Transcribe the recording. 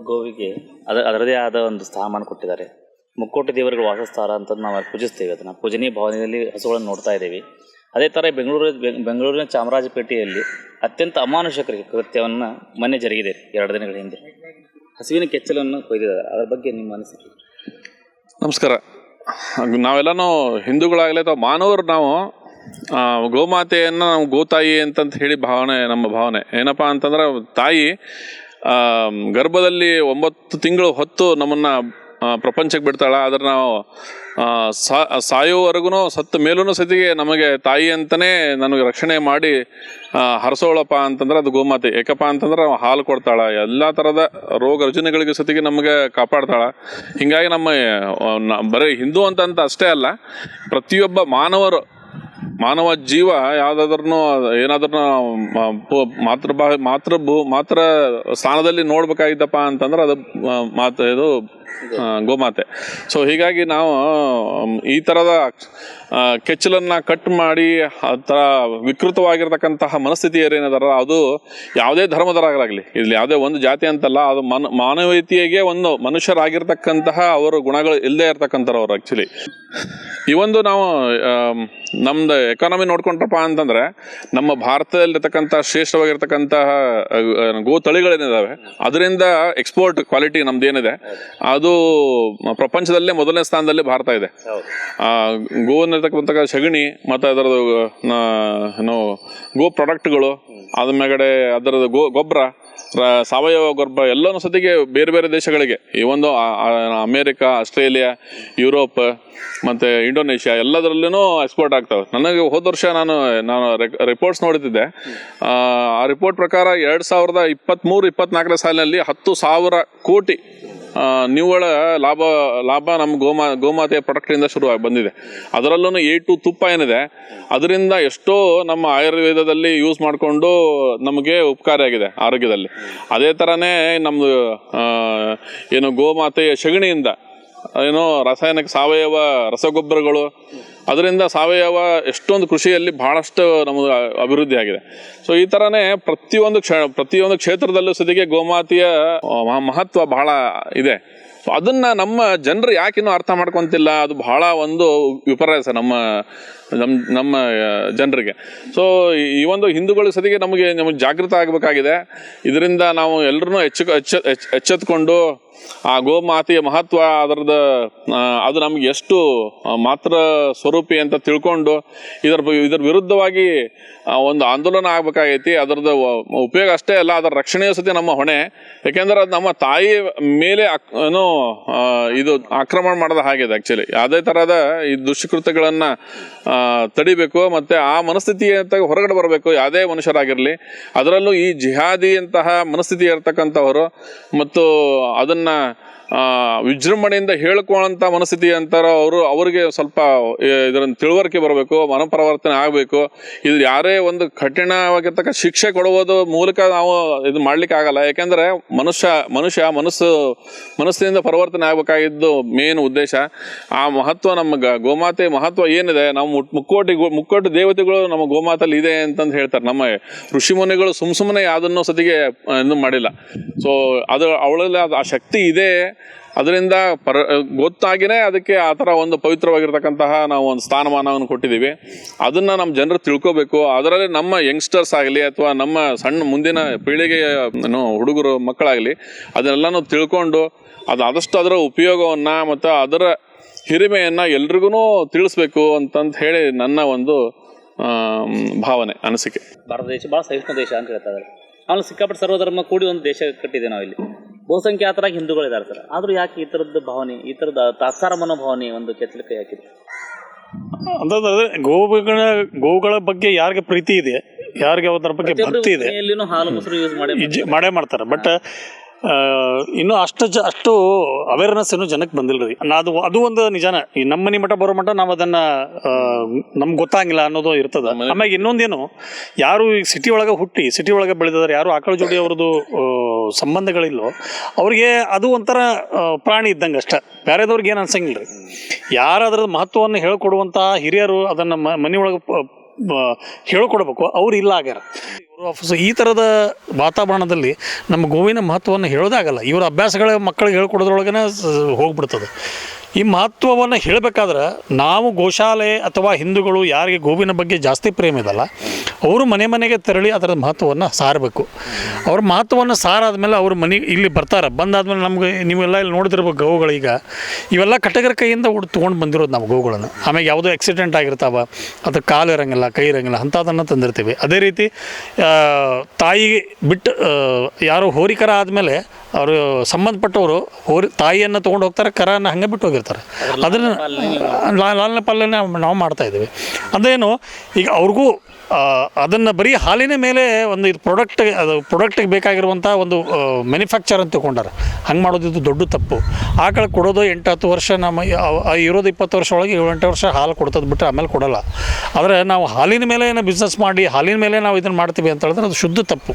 ಗೋವಿಗೆ ಅದ, ಅದರದೇ ಆದ ಒಂದು ಸ್ಥಾನಮಾನ ಕೊಟ್ಟಿದ್ದಾರೆ. ಮುಕ್ಕೋಟಿ ದೇವರುಗಳು ವಾಸಸ್ಥಾನ ಅಂತ ನಾವು ಪೂಜಿಸ್ತೇವೆ. ಅದನ್ನು ಪೂಜನೀಯ ಭಾವನೆಯಲ್ಲಿ ಹಸುಗಳನ್ನು ನೋಡ್ತಾ ಇದ್ದೀವಿ. ಅದೇ ಥರ ಬೆಂಗಳೂರು, ಬೆಂಗಳೂರಿನ ಚಾಮರಾಜಪೇಟೆಯಲ್ಲಿ ಅತ್ಯಂತ ಅಮಾನುಷಕರಿಗೆ ಕೃತ್ಯವನ್ನು ಮೊನ್ನೆ ಜರುಗಿದೆ ಎರಡು ದಿನಗಳ ಹಿಂದೆ. ಹಸುವಿನ ಕೆಚ್ಚಲನ್ನು ಕೊಯ್ದಿದ್ದಾರೆ. ಅದರ ಬಗ್ಗೆ ನಿಮ್ಮ ಅನಿಸಿಕೆ? ನಮಸ್ಕಾರ. ನಾವೆಲ್ಲನೂ ಹಿಂದೂಗಳಾಗಲಿ ಅಥವಾ ಮಾನವರು ನಾವು ಗೋಮಾತೆಯನ್ನು ನಾವು ಗೋತಾಯಿ ಅಂತಂತ ಹೇಳಿ ಭಾವನೆ, ನಮ್ಮ ಭಾವನೆ. ಏನಪ್ಪ ಅಂತಂದ್ರೆ ತಾಯಿ ಗರ್ಭದಲ್ಲಿ ಒಂಬತ್ತು ತಿಂಗಳು ಹೊತ್ತು ನಮ್ಮನ್ನು ಪ್ರಪಂಚಕ್ಕೆ ಬಿಡ್ತಾಳೆ. ಆದ್ರೆ ನಾವು ಸಾಯೋವರೆಗೂ ಸತ್ತ ಮೇಲೂ ಸತಿಗೆ ನಮಗೆ ತಾಯಿ ಅಂತಲೇ ನನಗೆ ರಕ್ಷಣೆ ಮಾಡಿ ಹರಸೋಳಪ್ಪ ಅಂತಂದ್ರೆ ಅದು ಗೋಮಾತೆ. ಏಕಪ್ಪ ಅಂತಂದ್ರೆ ಹಾಲು ಕೊಡ್ತಾಳೆ. ಎಲ್ಲ ಥರದ ರೋಗ ರುಜಿನಗಳಿಗೆ ಸತಿಗೆ ನಮಗೆ ಕಾಪಾಡ್ತಾಳೆ. ಹಿಂಗಾಗಿ ನಮ್ಮ ಬರೀ ಹಿಂದೂ ಅಂತಂತ ಅಷ್ಟೇ ಅಲ್ಲ, ಪ್ರತಿಯೊಬ್ಬ ಮಾನವರು ಮಾನವ ಜೀವ ಯಾವುದಾದ್ರೂ ಏನಾದ್ರೂ ಮಾತೃ ಮಾತೃ ಮಾತ್ರ ಸ್ಥಾನದಲ್ಲಿ ನೋಡ್ಬೇಕಾಗಿತ್ತಪ್ಪ ಅಂತಂದ್ರೆ ಅದು ಮಾತು ಇದು ಗೋಮಾತೆ. ಸೊ ಹೀಗಾಗಿ ನಾವು ಈ ಥರದ ಕೆಚ್ಚಲನ್ನ ಕಟ್ ಮಾಡಿ, ಆ ಥರ ವಿಕೃತವಾಗಿರ್ತಕ್ಕಂತಹ ಮನಸ್ಥಿತಿ ಏನಿದಾರ ಅದು ಯಾವುದೇ ಧರ್ಮದರಾಗಲಿ ಇಲ್ಲಿ ಯಾವುದೇ ಒಂದು ಜಾತಿ ಅಂತಲ್ಲ, ಅದು ಮನ, ಮಾನವೀಯತೆಗೆ ಒಂದು ಮನುಷ್ಯರಾಗಿರ್ತಕ್ಕಂತಹ ಅವರು ಗುಣಗಳು ಇಲ್ಲದೆ ಇರ್ತಕ್ಕಂಥವ್ರು ಆ್ಯಕ್ಚುಲಿ ಈ ಒಂದು ನಾವು ನಮ್ದು ಎಕಾನಮಿ ನೋಡ್ಕೊಂಡ್ರಪ್ಪ ಅಂತಂದ್ರೆ, ನಮ್ಮ ಭಾರತದಲ್ಲಿರ್ತಕ್ಕಂಥ ಶ್ರೇಷ್ಠವಾಗಿರ್ತಕ್ಕಂತಹ ಗೋ ತಳಿಗಳೇನಿದಾವೆ ಅದರಿಂದ ಎಕ್ಸ್ಪೋರ್ಟ್ ಕ್ವಾಲಿಟಿ ನಮ್ದು ಏನಿದೆ ಪ್ರಪಂಚದಲ್ಲೇ ಮೊದಲನೇ ಸ್ಥಾನದಲ್ಲಿ ಭಾರತ ಇದೆ. ಗೋವಿನರ್ತಕ್ಕಂಥ ಸಗಣಿ ಮತ್ತು ಅದರದ್ದು ನ- ಏನು ಗೋ ಪ್ರಾಡಕ್ಟ್ಗಳು ಅದ್ರ ಮೇಗಡೆ ಅದರದ್ದು ಗೋ ಗೊಬ್ಬರ ಸಾವಯವ ಗೊಬ್ಬರ ಎಲ್ಲನೂ ಸತಿಗೆ ಬೇರೆ ಬೇರೆ ದೇಶಗಳಿಗೆ. ಈ ಒಂದು ಅಮೇರಿಕಾ ಆಸ್ಟ್ರೇಲಿಯಾ ಯುರೋಪ್ ಮತ್ತು ಇಂಡೋನೇಷ್ಯಾ ಎಲ್ಲದರಲ್ಲೂ ಎಕ್ಸ್ಪೋರ್ಟ್ ಆಗ್ತವೆ. ನನಗೆ ಹೋದ ವರ್ಷ ನಾನು ನಾನು ರಿಪೋರ್ಟ್ಸ್ ನೋಡ್ತಿದ್ದೆ ಆ ರಿಪೋರ್ಟ್ ಪ್ರಕಾರ ಎರಡು ಸಾವಿರದ ಇಪ್ಪತ್ತ್ಮೂರು ಇಪ್ಪತ್ನಾಲ್ಕನೇ ಸಾಲಿನಲ್ಲಿ ಹತ್ತು ಸಾವಿರ ಕೋಟಿ ನಿವ್ವಳ ಲಾಭ ಲಾಭ ನಮ್ಮ ಗೋಮಾ, ಗೋಮಾತೆಯ ಪ್ರಾಡಕ್ಟಿಂದ ಶುರು ಬಂದಿದೆ. ಅದರಲ್ಲೂ ಎ ಟು ತುಪ್ಪ ಏನಿದೆ, ಅದರಿಂದ ಎಷ್ಟೋ ನಮ್ಮ ಆಯುರ್ವೇದದಲ್ಲಿ ಯೂಸ್ ಮಾಡಿಕೊಂಡು ನಮಗೆ ಉಪಕಾರಿಯಾಗಿದೆ ಆರೋಗ್ಯದಲ್ಲಿ. ಅದೇ ಥರನೇ ನಮ್ಮದು ಏನು ಗೋಮಾತೆಯ ಸಗಣಿಯಿಂದ, ಏನು ರಾಸಾಯನಿಕ ಸಾವಯವ ರಸಗೊಬ್ಬರಗಳು ಅದರಿಂದ ಸಾವಯವ ಎಷ್ಟೊಂದು ಕೃಷಿಯಲ್ಲಿ ಬಹಳಷ್ಟು ನಮ್ಮದು ಅಭಿವೃದ್ಧಿ ಆಗಿದೆ. ಸೊ ಈ ಥರನೇ ಪ್ರತಿಯೊಂದು ಕ್ಷ ಪ್ರತಿಯೊಂದು ಕ್ಷೇತ್ರದಲ್ಲೂ ಸದಿಗೆ ಗೋಮಾತೆಯ ಮಹತ್ವ ಬಹಳ ಇದೆ. ಸೊ ಅದನ್ನು ನಮ್ಮ ಜನರು ಯಾಕಿನ್ನೂ ಅರ್ಥ ಮಾಡ್ಕೊತಿಲ್ಲ, ಅದು ಬಹಳ ಒಂದು ವಿಪರ್ಯಾಸ ನಮ್ಮ ನಮ್ಮ ನಮ್ಮ ಜನರಿಗೆ. ಸೊ ಈ ಒಂದು ಹಿಂದೂಗಳ ಸದಿಗೆ ನಮಗೆ ನಮಗೆ ಜಾಗೃತ ಆಗಬೇಕಾಗಿದೆ. ಇದರಿಂದ ನಾವು ಎಲ್ಲರೂ ಹೆಚ್ಚು ಎಚ್ಚ, ಎಚ್ಚ- ಎಚ್ಚೆತ್ಕೊಂಡು ಆ ಗೋಮಾತೆಯ ಮಹತ್ವ ಅದರದ ಅದು ನಮ್ಗೆ ಎಷ್ಟು ಮಾತ್ರ ಸ್ವರೂಪಿ ಅಂತ ತಿಳ್ಕೊಂಡು ಇದರ ಇದರ ವಿರುದ್ಧವಾಗಿ ಒಂದು ಆಂದೋಲನ ಆಗ್ಬೇಕಾಗೈತಿ. ಅದರದ ಉಪಯೋಗ ಅಷ್ಟೇ ಅಲ್ಲ, ಅದರ ರಕ್ಷಣೆಯ ಸತಿ ನಮ್ಮ ಹೊಣೆ. ಯಾಕೆಂದ್ರೆ ಅದು ನಮ್ಮ ತಾಯಿ ಮೇಲೆ ಏನು ಇದು ಆಕ್ರಮಣ ಮಾಡದ ಹಾಗಿದೆ ಆ್ಯಕ್ಚುಲಿ ಯಾವುದೇ ಥರದ ಈ ದುಷ್ಕೃತ್ಯಗಳನ್ನು ತಡಿಬೇಕು ಮತ್ತು ಆ ಮನಸ್ಥಿತಿ ಅಂತ ಹೊರಗಡೆ ಬರಬೇಕು, ಯಾವುದೇ ಮನುಷ್ಯರಾಗಿರಲಿ. ಅದರಲ್ಲೂ ಈ ಜಿಹಾದಿ ಅಂತಹ ಮನಸ್ಥಿತಿ ಇರ್ತಕ್ಕಂಥವರು ಮತ್ತು ಅದನ್ನು na ವಿಜೃಂಭಣೆಯಿಂದ ಹೇಳ್ಕೊಳ್ಳೋಂಥ ಮನಸ್ಥಿತಿ ಅಂತಾರ ಅವರು, ಅವರಿಗೆ ಸ್ವಲ್ಪ ಇದರ ತಿಳುವಳಿಕೆ ಬರಬೇಕು, ಮನಪರಿವರ್ತನೆ ಆಗಬೇಕು. ಇದು ಯಾರೇ ಒಂದು ಕಠಿಣವಾಗಿರ್ತಕ್ಕ ಶಿಕ್ಷೆ ಕೊಡುವುದು ಮೂಲಕ ನಾವು ಇದು ಮಾಡ್ಲಿಕ್ಕೆ ಆಗಲ್ಲ. ಯಾಕೆಂದ್ರೆ ಮನುಷ್ಯ ಮನುಷ್ಯ ಮನಸ್ಸು, ಮನಸ್ಸಿನಿಂದ ಪರಿವರ್ತನೆ ಆಗಬೇಕಾಗಿದ್ದು ಮೇನ್ ಉದ್ದೇಶ. ಆ ಮಹತ್ವ ನಮ್ಮ ಗೋಮಾತೆ ಮಹತ್ವ ಏನಿದೆ ನಾವು ಮುಕ್ಕೋಟಿ ಮುಕ್ಕೋಟಿ ದೇವತೆಗಳು ನಮ್ಮ ಗೋಮಾತಲ್ಲಿ ಇದೆ ಅಂತಂದು ಹೇಳ್ತಾರೆ. ನಮ್ಮ ಋಷಿ ಮುನಿಗಳು ಸುಮ್ ಸುಮ್ಮನೆ ಯಾವುದನ್ನು ಸತಿಗೆ ಇದು ಮಾಡಿಲ್ಲ. ಸೊ ಅದು, ಅವಳಲ್ಲಿ ಆ ಶಕ್ತಿ ಇದೆ. ಅದರಿಂದ ಪರ, ಗೊತ್ತಾಗಿನೇ ಅದಕ್ಕೆ ಆ ಥರ ಒಂದು ಪವಿತ್ರವಾಗಿರ್ತಕ್ಕಂತಹ ನಾವು ಒಂದು ಸ್ಥಾನಮಾನವನ್ನು ಕೊಟ್ಟಿದ್ದೀವಿ. ಅದನ್ನು ನಮ್ಮ ಜನರು ತಿಳ್ಕೋಬೇಕು. ಅದರಲ್ಲಿ ನಮ್ಮ ಯಂಗ್ಸ್ಟರ್ಸ್ ಆಗಲಿ ಅಥವಾ ನಮ್ಮ ಸಣ್ಣ ಮುಂದಿನ ಪೀಳಿಗೆಯ ಹುಡುಗರು, ಮಕ್ಕಳಾಗಲಿ ಅದನ್ನೆಲ್ಲನೂ ತಿಳ್ಕೊಂಡು ಅದು ಆದಷ್ಟು ಅದರ ಉಪಯೋಗವನ್ನು ಮತ್ತು ಅದರ ಹಿರಿಮೆಯನ್ನು ಎಲ್ರಿಗೂ ತಿಳಿಸ್ಬೇಕು ಅಂತಂತ ಹೇಳಿ ನನ್ನ ಒಂದು ಭಾವನೆ, ಅನಿಸಿಕೆ. ಭಾರತ ದೇಶ, ಭಾಳ ಸಹಿಷ್ಣು ದೇಶ ಅಂತ ಹೇಳ್ತಾರೆ ಅವನು ಸಿಕ್ಕಾಪಟ್ಟೆ ಸರ್ವಧರ್ಮ ಕೂಡಿ ಒಂದು ದೇಶ ಕಟ್ಟಿದೆ ನಾವಿಲ್ಲಿ. ಬಹುಸಂಖ್ಯಾತರಾಗಿ ಹಿಂದೂಗಳಿದ್ದಾರೆ ಸರ್. ಆದರೂ ಯಾಕೆ ಈ ಥರದ್ದು ಭಾವನೆ ಈ ಥರದ ತಾತ್ಸಾರ ಮನೋಭಾವನೆ ಒಂದು ಕೆತ್ತಲಿಕ್ಕೆ ಯಾಕಿದೆ? ಅಂತಂದ್ರೆ ಗೋವುಗಳ ಗೋವುಗಳ ಬಗ್ಗೆ ಯಾರಿಗೆ ಪ್ರೀತಿ ಇದೆ ಯಾರಿಗೆ ಅದರ ಬಗ್ಗೆ ಭಕ್ತಿ ಇದೆ ಹಾಲು ಮೊಸರು ಯೂಸ್ ಮಾಡಿ ಮಾಡೇ ಮಾಡ್ತಾರೆ. ಬಟ್ ಇನ್ನೂ ಅಷ್ಟು ಜ ಅಷ್ಟು ಅವೇರ್ನೆಸ್ ಏನು ಜನಕ್ಕೆ ಬಂದಿಲ್ಲ ರೀ ಅದು ಅದು ಒಂದು ನಿಜಾನ. ಈ ನಮ್ಮ ಮನೆ ಮಠ ಬರೋ ಮಠ ನಾವು ಅದನ್ನ ನಮ್ಗೆ ಗೊತ್ತಾಗಿಲ್ಲ ಅನ್ನೋದು ಇರ್ತದ. ಆಮೇಲೆ ಇನ್ನೊಂದೇನು ಯಾರು ಈಗ ಸಿಟಿ ಒಳಗೆ ಹುಟ್ಟಿ ಸಿಟಿ ಒಳಗೆ ಬೆಳೆದಿದ್ದಾರೆ ಯಾರು ಆಕಳ ಜೋಡಿ ಅವ್ರದ್ದು ಸಂಬಂಧಗಳಿಲ್ಲೋ ಅವ್ರಿಗೆ ಅದು ಒಂಥರ ಪ್ರಾಣಿ ಇದ್ದಂಗೆ ಅಷ್ಟೇ. ಬೇರೆದವ್ರಿಗೆ ಏನು ಅನ್ಸಂಗಿಲ್ಲ ರೀ ಯಾರು ಅದರ ಮಹತ್ವವನ್ನು ಹೇಳ್ಕೊಡುವಂಥ ಹಿರಿಯರು ಅದನ್ನು ಮನೆಯೊಳಗೆ ಮನೆ ಒಳಗೆ ಹೇಳ್ಕೊಡ್ಬೇಕು. ಅವ್ರು ಇಲ್ಲ ಆಗ್ಯಾರ. ಈ ಥರದ ವಾತಾವರಣದಲ್ಲಿ ನಮ್ಮ ಗೋವಿನ ಮಹತ್ವವನ್ನು ಹೇಳೋದಾಗಲ್ಲ ಇವರ ಅಭ್ಯಾಸಗಳ ಮಕ್ಕಳಿಗೆ ಹೇಳ್ಕೊಡೋದ್ರೊಳಗೇ ಹೋಗ್ಬಿಡ್ತದೆ. ಈ ಮಹತ್ವವನ್ನು ಹೇಳಬೇಕಾದ್ರೆ ನಾವು ಗೋಶಾಲೆ ಅಥವಾ ಹಿಂದೂಗಳು ಯಾರಿಗೆ ಗೋವಿನ ಬಗ್ಗೆ ಜಾಸ್ತಿ ಪ್ರೇಮ ಇದಲ್ಲ ಅವರು ಮನೆ ಮನೆಗೆ ತೆರಳಿ ಅದರ ಮಹತ್ವವನ್ನು ಸಾರಬೇಕು. ಅವ್ರ ಮಹತ್ವವನ್ನು ಸಾರಾದ್ಮೇಲೆ ಅವ್ರ ಮನೆ ಇಲ್ಲಿ ಬರ್ತಾರೆ. ಬಂದಾದ್ಮೇಲೆ ನಮ್ಗೆ ನೀವೆಲ್ಲ ಇಲ್ಲಿ ನೋಡ್ತಿರ್ಬೇಕು ಗೋವುಗಳೀಗ ಇವೆಲ್ಲ ಕಟಗರ ಕೈಯಿಂದ ಉಡ್ ತೊಗೊಂಡು ಬಂದಿರೋದು ನಾವು ಗೋವುಗಳನ್ನು. ಆಮೇಲೆ ಯಾವುದೋ ಆಕ್ಸಿಡೆಂಟ್ ಆಗಿರ್ತಾವೆ ಅದು ಕಾಲು ಇರೋಂಗಿಲ್ಲ ಕೈ ಇರೋಂಗಿಲ್ಲ ಅಂಥದನ್ನು ತಂದಿರ್ತೀವಿ. ಅದೇ ರೀತಿ ತಾಯಿ ತಾಯಿಗೆ ಬಿಟ್ಟು ಯಾರು ಹೋರಿಕರ ಆದಮೇಲೆ ಅವರು ಸಂಬಂಧಪಟ್ಟವರು ಹೋರಿ ತಾಯಿಯನ್ನು ತೊಗೊಂಡು ಹೋಗ್ತಾರೆ ಕರನ್ನು ಹಂಗೆ ಬಿಟ್ಟು ಹೋಗಿರ್ತಾರೆ. ಅದನ್ನು ಲಾಲನ ಲಾಲನೆ ಪಾಲನೆ ನಾವು ಮಾಡ್ತಾ ಇದ್ದೀವಿ. ಅದೇನು ಈಗ ಅವ್ರಿಗೂ ಅದನ್ನು ಬರೀ ಹಾಲಿನ ಮೇಲೆ ಒಂದು ಇದು ಪ್ರಾಡಕ್ಟ್ ಅದು ಪ್ರಾಡಕ್ಟಿಗೆ ಬೇಕಾಗಿರುವಂಥ ಒಂದು ಮ್ಯಾನುಫ್ಯಾಕ್ಚರ್ ಅಂತ ತಿಳ್ಕೊಂಡಾರೆ ಹಂಗೆ ಮಾಡೋದಿದ್ದು ದೊಡ್ಡ ತಪ್ಪು. ಆಕಳ ಕೊಡೋದು ಎಂಟು ಹತ್ತು ವರ್ಷ, ನಮ್ಮ ಇರೋದು ಇಪ್ಪತ್ತು ವರ್ಷ ಒಳಗೆ ಏಳು ಎಂಟು ವರ್ಷ ಹಾಲು ಕೊಡ್ತದೆ ಬಿಟ್ಟರೆ ಆಮೇಲೆ ಕೊಡಲ್ಲ. ಆದರೆ ನಾವು ಹಾಲಿನ ಮೇಲೆ ಏನೋ ಬಿಸ್ನೆಸ್ ಮಾಡಿ, ಹಾಲಿನ ಮೇಲೆ ನಾವು ಇದನ್ನು ಮಾಡ್ತೀವಿ ಅಂತ ಹೇಳಿದ್ರೆ ಅದು ಶುದ್ಧ ತಪ್ಪು.